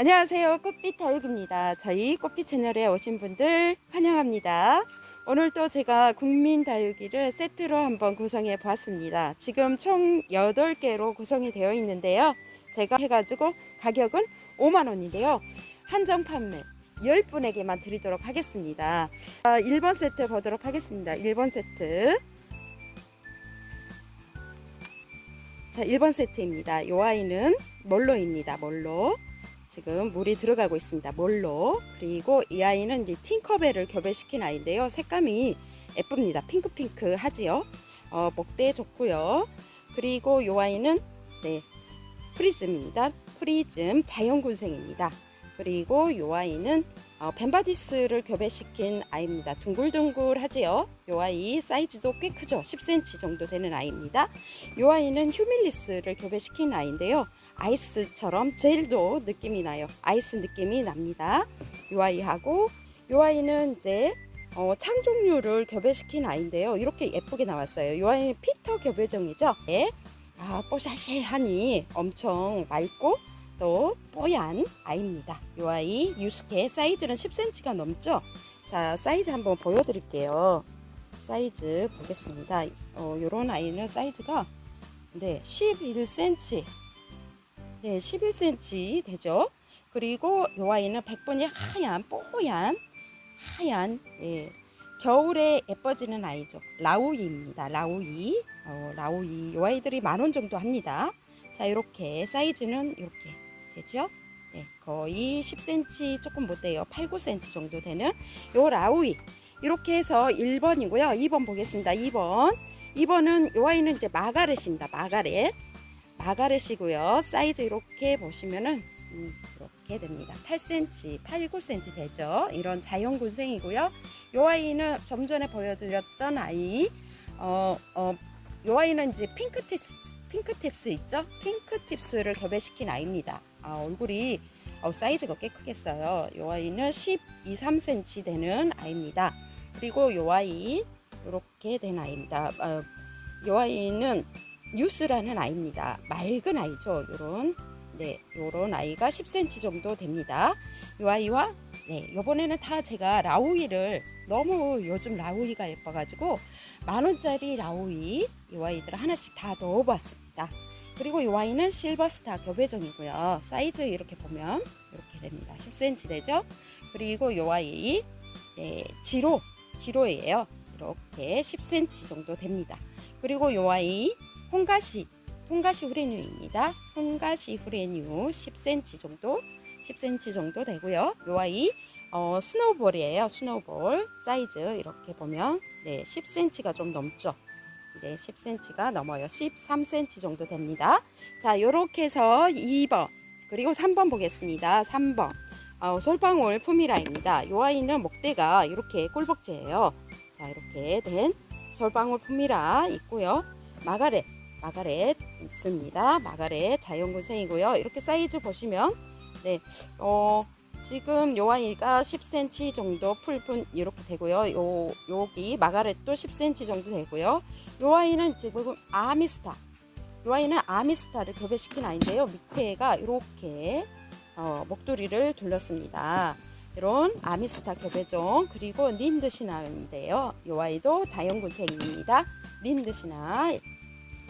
안녕하세요. 꽃빛 다육입니다. 저희 꽃빛 채널에 오신 분들 환영합니다. 오늘 또 제가 국민 다육이를 세트로 한번 구성해 보았습니다. 지금 총 8개로 구성이 되어 있는데요. 제가 해가지고 가격은 5만원인데요. 한정 판매 10분에게만 드리도록 하겠습니다. 자, 1번 세트 보도록 하겠습니다. 1번 세트. 자, 1번 세트입니다. 이 아이는 몰로입니다. 몰로. 지금 물이 들어가고 있습니다. 몰로. 그리고 이 아이는 이제 팅커벨을 교배시킨 아이인데요. 색감이 예쁩니다. 핑크핑크 하지요. 어, 목대 좋고요. 그리고 이 아이는 네 프리즘입니다. 프리즘 자연군생입니다. 그리고 이 아이는 어, 벤바디스를 교배시킨 아이입니다. 둥글둥글하지요. 이 아이 사이즈도 꽤 크죠. 10cm 정도 되는 아이입니다. 이 아이는 휴밀리스를 교배시킨 아이인데요. 아이스처럼 젤도 느낌이 나요. 아이스 느낌이 납니다. 이 아이하고 이 아이는 이제 어, 창 종류를 교배시킨 아이인데요. 이렇게 예쁘게 나왔어요. 이 아이는 피터 교배종이죠. 네. 아, 뽀샤시하니 엄청 맑고 또 뽀얀 아이입니다. 이 아이 유스케 사이즈는 10cm가 넘죠. 자, 사이즈 한번 보여드릴게요. 사이즈 보겠습니다. 어, 요런 아이는 사이즈가 네, 11cm. 네, 11cm 되죠. 그리고 요 아이는 백분이 하얀 뽀얀 하얀 예, 겨울에 예뻐지는 아이죠. 라우이입니다. 라우이. 어, 라우이. 요 아이들이 만 원 정도 합니다. 자, 이렇게 사이즈는 이렇게 되죠. 네, 거의 10cm 조금 못 돼요. 8, 9cm 정도 되는 요 라우이. 이렇게 해서 1번이고요. 2번 보겠습니다. 2번. 2번은 요 아이는 이제 마가렛입니다. 마가렛. 마가렛이고요. 사이즈 이렇게 보시면은 음, 이렇게 됩니다. 8cm, 8, 9cm 되죠. 이런 자연군생이고요. 요 아이는 좀 전에 보여드렸던 아이, 어, 어, 요 아이는 이제 핑크팁스, 핑크팁스 있죠? 핑크팁스를 교배시킨 아이입니다. 아, 얼굴이 어, 사이즈가 꽤 크겠어요. 요 아이는 12, 3cm 되는 아이입니다. 그리고 요 아이 이렇게 된 아이입니다. 어, 요 아이는 뉴스라는 아이입니다. 맑은 아이죠. 요런 네, 요런 아이가 10cm 정도 됩니다. 요 아이와 네, 요번에는 다 제가 라우이를 너무 요즘 라우이가 예뻐 가지고 만 원짜리 라우이 요 아이들 하나씩 다 넣어 봤습니다. 그리고 요 아이는 실버스타 교배종이고요. 사이즈 이렇게 보면 이렇게 됩니다. 10cm 되죠? 그리고 요 아이 네, 지로 지로예요. 이렇게 10cm 정도 됩니다. 그리고 요 아이 홍가시 홍가시 후레뉴입니다. 홍가시 후레뉴 10cm 정도 10cm 정도 되고요. 요 아이 어, 스노우볼이에요. 스노우볼 사이즈 이렇게 보면 네 10cm가 좀 넘죠. 네 10cm가 넘어요. 13cm 정도 됩니다. 자 요렇게 해서 2번 그리고 3번 보겠습니다. 3번 어, 솔방울 품이라입니다. 요 아이는 목대가 이렇게 꿀벅지예요. 자 이렇게 된 솔방울 품이라 있고요. 마가렛 마가렛 있습니다. 마가렛 자연군생이고요. 이렇게 사이즈 보시면 네, 어, 지금 요 아이가 10cm 정도 풀분 이렇게 되고요. 요 여기 마가렛도 10cm 정도 되고요. 요 아이는 지금 아미스타. 요 아이는 아미스타를 교배시킨 아이인데요. 밑에가 이렇게 어, 목도리를 둘렀습니다. 이런 아미스타 교배종 그리고 린드시나인데요. 요 아이도 자연군생입니다. 린드시나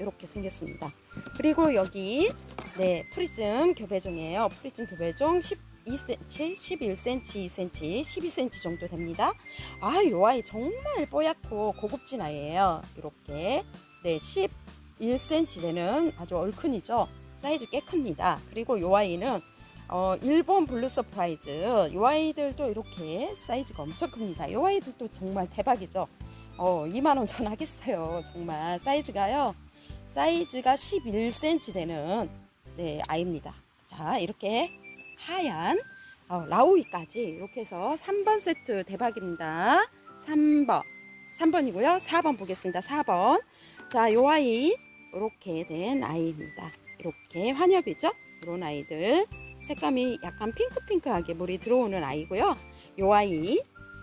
이렇게 생겼습니다. 그리고 여기 네 프리즘 교배종이에요. 프리즘 교배종 12cm, 11cm, 2cm, 12cm 정도 됩니다. 아, 요 아이 정말 뽀얗고 고급진 아이예요. 이렇게 네 11cm 되는 아주 얼큰이죠. 사이즈 꽤 큽니다. 그리고 요 아이는 어, 일본 블루 서프라이즈 요 아이들도 이렇게 사이즈가 엄청 큽니다. 요 아이들도 정말 대박이죠. 어, 2만 원 선 하겠어요. 정말 사이즈가요. 사이즈가 11cm 되는 네, 아이입니다. 자, 이렇게 하얀 어, 라우이까지 이렇게 해서 3번 세트 대박입니다. 3번. 3번이고요. 4번 보겠습니다. 4번. 자, 요 아이 이렇게 된 아이입니다. 이렇게 환엽이죠? 이런 아이들. 색감이 약간 핑크핑크하게 물이 들어오는 아이고요. 요 아이,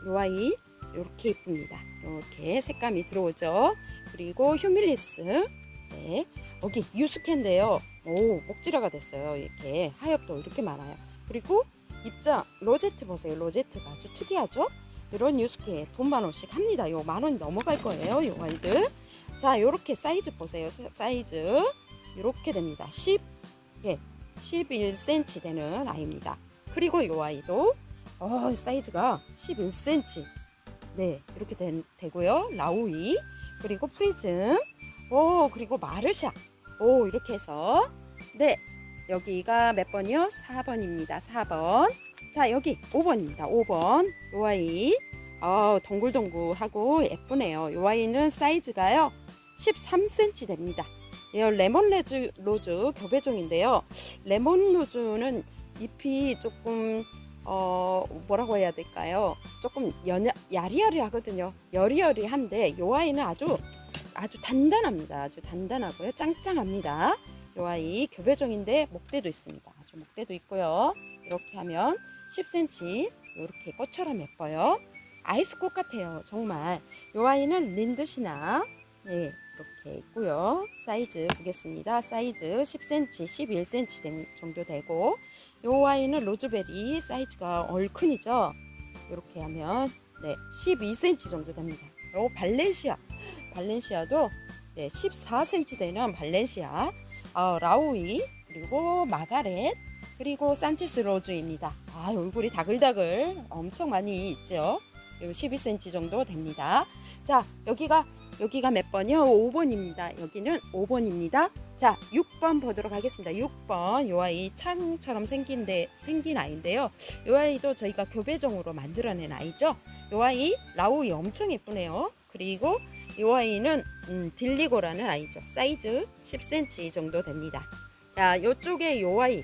요 아이 이렇게 이쁩니다. 이렇게 색감이 들어오죠. 그리고 휴밀리스. 네. 여기 유스캔데요. 오, 목지라가 됐어요. 이렇게 하엽도 이렇게 많아요. 그리고 입장 로제트 보세요. 로제트가 아주 특이하죠? 이런 유스케 돈만 원씩 합니다. 요 만원 넘어갈 거예요. 요 아이들. 자, 요렇게 사이즈 보세요. 사- 사이즈 요렇게 됩니다. 10 예, 11cm 되는 아이입니다. 그리고 요 아이도 어, 사이즈가 11cm. 네, 이렇게 된, 되고요. 라우이 그리고 프리즘 오, 그리고 마르샤. 오, 이렇게 해서 네. 여기가 몇 번이요? 4번입니다. 4번. 자, 여기 5번입니다. 5번. 요 아이. 어, 동글동글하고 예쁘네요. 요 아이는 사이즈가요. 13cm 됩니다. 이 레몬 레즈 로즈 교배종인데요. 레몬 로즈는 잎이 조금 어 뭐라고 해야 될까요? 조금 연야, 야리야리하거든요. 여리여리한데 요 아이는 아주 아주 단단합니다. 아주 단단하고요. 짱짱합니다. 요 아이 교배종인데 목대도 있습니다. 아주 목대도 있고요. 이렇게 하면 10cm 이렇게 꽃처럼 예뻐요. 아이스꽃 같아요. 정말. 요 아이는 린드시나 예, 이렇게 있고요. 사이즈 보겠습니다. 사이즈 10cm, 11cm 된- 정도 되고 요 아이는 로즈베리 사이즈가 얼큰이죠. 이렇게 하면 네, 12cm 정도 됩니다. 요 발렌시아, 발렌시아도 네, 14cm 되는 발렌시아, 어, 라우이 그리고 마가렛 그리고 산체스 로즈입니다. 아, 얼굴이 다글다글 엄청 많이 있죠. 요 12cm 정도 됩니다. 자, 여기가 여기가 몇 번이요? 5번입니다. 여기는 5번입니다. 자, 6번 보도록 하겠습니다. 6번 요 아이 창처럼 생긴 데 생긴 아이인데요. 요 아이도 저희가 교배종으로 만들어낸 아이죠. 요 아이 라우이 엄청 예쁘네요. 그리고 요 아이는 음, 딜리고라는 아이죠. 사이즈 10cm 정도 됩니다. 자, 요쪽에 요 아이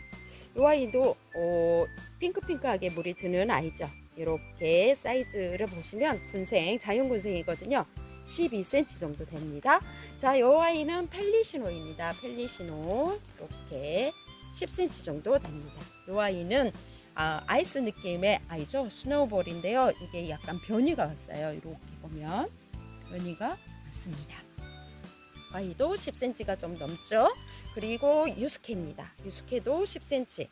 요 아이도 어, 핑크핑크하게 물이 드는 아이죠. 이렇게 사이즈를 보시면 군생, 자연 군생이거든요. 12cm 정도 됩니다. 자, 요 아이는 펠리시노입니다. 펠리시노 이렇게 10cm 정도 됩니다. 요 아이는 아, 아이스 느낌의 아이죠. 스노우볼인데요. 이게 약간 변이가 왔어요. 이렇게 보면 변이가 왔습니다. 아이도 10cm가 좀 넘죠. 그리고 유스케입니다. 유스케도 10cm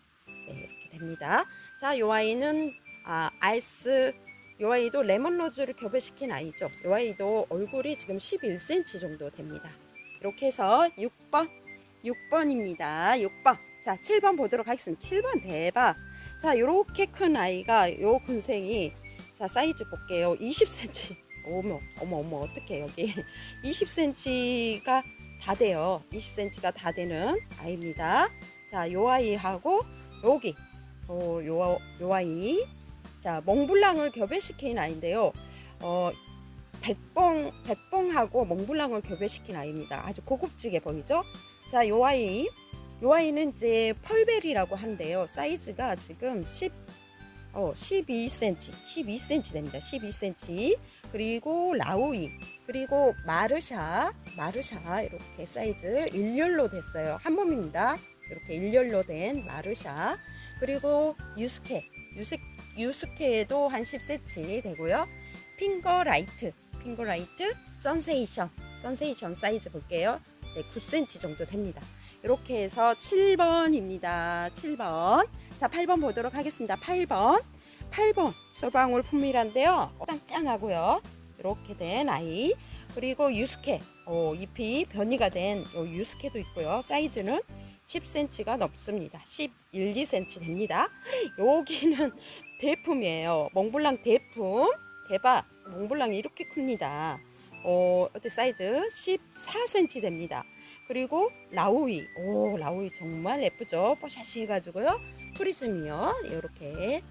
네, 이렇게 됩니다. 자, 요 아이는 아, 아이스 요 아이도 레몬 로즈를 교배시킨 아이죠. 요 아이도 얼굴이 지금 11cm 정도 됩니다. 이렇게 해서 6번 6번입니다. 6번. 자, 7번 보도록 하겠습니다. 7번 대박. 자, 요렇게 큰 아이가 요 군생이 자, 사이즈 볼게요. 20cm. 어머, 어머, 어머, 어떡해, 여기. 20cm가 다 돼요. 20cm가 다 되는 아이입니다. 자, 요 아이하고 여기 어, 요, 요 아이 자 몽블랑을 교배시킨 아이인데요. 어, 백봉 백봉하고 몽블랑을 교배시킨 아이입니다. 아주 고급지게 보이죠? 자, 요 아이 요 아이는 이제 펄베리라고 한데요. 사이즈가 지금 10 어, 12cm, 12cm 됩니다. 12cm. 그리고 라우이, 그리고 마르샤, 마르샤 이렇게 사이즈 일렬로 됐어요. 한 몸입니다. 이렇게 일렬로 된 마르샤. 그리고 유스케, 유스, 유스케도 한 10cm 되고요. 핑거 라이트, 핑거 라이트, 선세이션, 선세이션 사이즈 볼게요. 네, 9cm 정도 됩니다. 이렇게 해서 7번입니다. 7번. 자, 8번 보도록 하겠습니다. 8번. 8번. 솔방울 품밀한데요. 짱짱하고요. 이렇게 된 아이. 그리고 유스케. 어, 잎이 변이가 된요 유스케도 있고요. 사이즈는 10cm가 넘습니다. 11, 2cm 됩니다. 여기는 대품이에요. 몽블랑 대품. 대박. 몽블랑이 이렇게 큽니다. 어, 어때 사이즈 14cm 됩니다. 그리고 라우이. 오, 라우이 정말 예쁘죠? 뽀샤시 해가지고요. 프리즘이요. 이렇게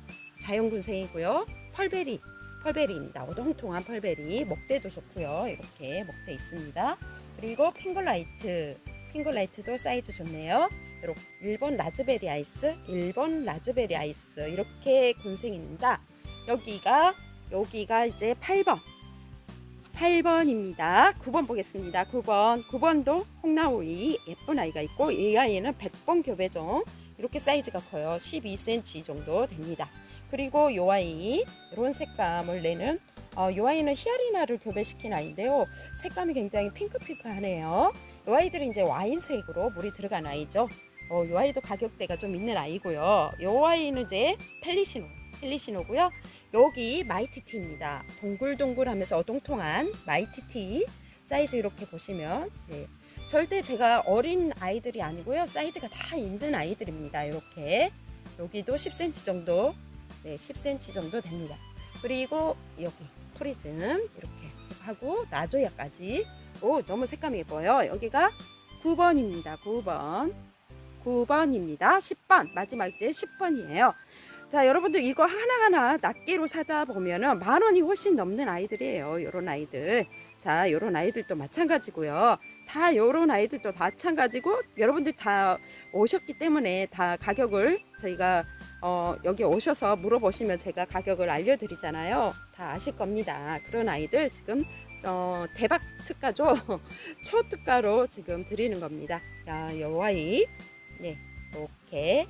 자연군생이고요. 펄베리. 펄베리입니다. 오동통한 펄베리. 먹대도 좋고요. 이렇게 먹대 있습니다. 그리고 핑글라이트. 핑글라이트도 사이즈 좋네요. 이렇게 1번 라즈베리 아이스, 1번 라즈베리 아이스 이렇게 군생입니다. 여기가 여기가 이제 8번. 8번입니다. 9번 보겠습니다. 9번. 9번도 홍나오이 예쁜 아이가 있고 이 아이는 100번 교배종 이렇게 사이즈가 커요. 12cm 정도 됩니다. 그리고 요 아이 이런 색감을 내는 어, 요 아이는 히아리나를 교배시킨 아이인데요. 색감이 굉장히 핑크핑크하네요. 요 아이들은 이제 와인색으로 물이 들어간 아이죠. 어, 요 아이도 가격대가 좀 있는 아이고요. 요 아이는 이제 펠리시노, 펠리시노고요. 여기 마이티티입니다. 동글동글하면서 어동통한 마이티티 사이즈 이렇게 보시면 네. 절대 제가 어린 아이들이 아니고요. 사이즈가 다 있는 아이들입니다. 이렇게 여기도 10cm 정도, 네, 10cm 정도 됩니다. 그리고 여기 프리즘 이렇게 하고 라조야까지 오 너무 색감이 예뻐요. 여기가 9번입니다. 9번. 9번입니다. 10번. 마지막 이제 10번이에요. 자, 여러분들 이거 하나하나 낱개로 사다 보면은 만 원이 훨씬 넘는 아이들이에요. 요런 아이들. 자, 요런 아이들도 마찬가지고요. 다 요런 아이들도 마찬가지고 여러분들 다 오셨기 때문에 다 가격을 저희가 어, 여기 오셔서 물어보시면 제가 가격을 알려드리잖아요. 다 아실 겁니다. 그런 아이들 지금 어, 대박 특가죠. 초특가로 지금 드리는 겁니다. 야, 요 아이. 네, 이렇게.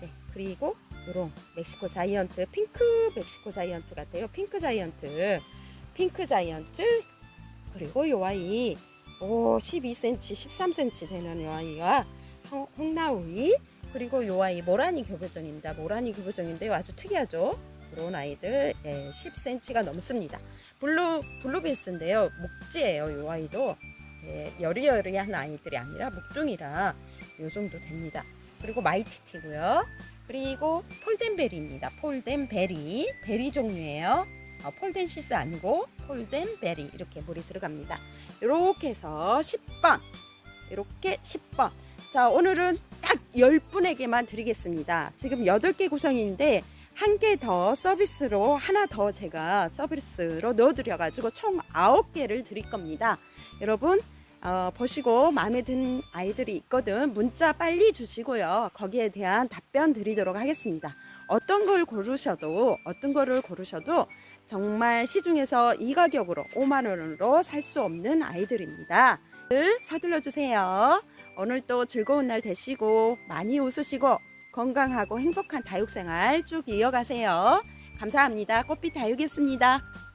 네, 그리고 요런 멕시코 자이언트, 핑크 멕시코 자이언트 같아요. 핑크 자이언트. 핑크 자이언트. 그리고 요 아이. 오, 12cm, 13cm 되는 요 아이가 홍- 홍나우이. 그리고 요 아이 모라니 교배종입니다. 모라니 교배종인데요. 아주 특이하죠. 그런 아이들 예, 10cm가 넘습니다. 블루 블루빈스인데요. 목지예요. 요 아이도 예, 여리여리한 아이들이 아니라 목둥이라 요 정도 됩니다. 그리고 마이티티고요. 그리고 폴덴베리입니다. 폴덴베리 베리 종류예요. 어, 폴덴시스 아니고 폴덴베리 이렇게 물이 들어갑니다. 이렇게 해서 10번 이렇게 10번 자 오늘은 딱 10분에게만 드리겠습니다. 지금 8개 구성인데 한 개 더 서비스로 하나 더 제가 서비스로 넣어드려 가지고 총 9개를 드릴 겁니다. 여러분 어, 보시고 마음에 든 아이들이 있거든 문자 빨리 주시고요. 거기에 대한 답변 드리도록 하겠습니다. 어떤 걸 고르셔도 어떤 거를 고르셔도 정말 시중에서 이 가격으로 5만 원으로 살 수 없는 아이들입니다. 서둘러 주세요. 오늘 또 즐거운 날 되시고 많이 웃으시고 건강하고 행복한 다육생활 쭉 이어가세요. 감사합니다. 꽃빛 다육이었습니다.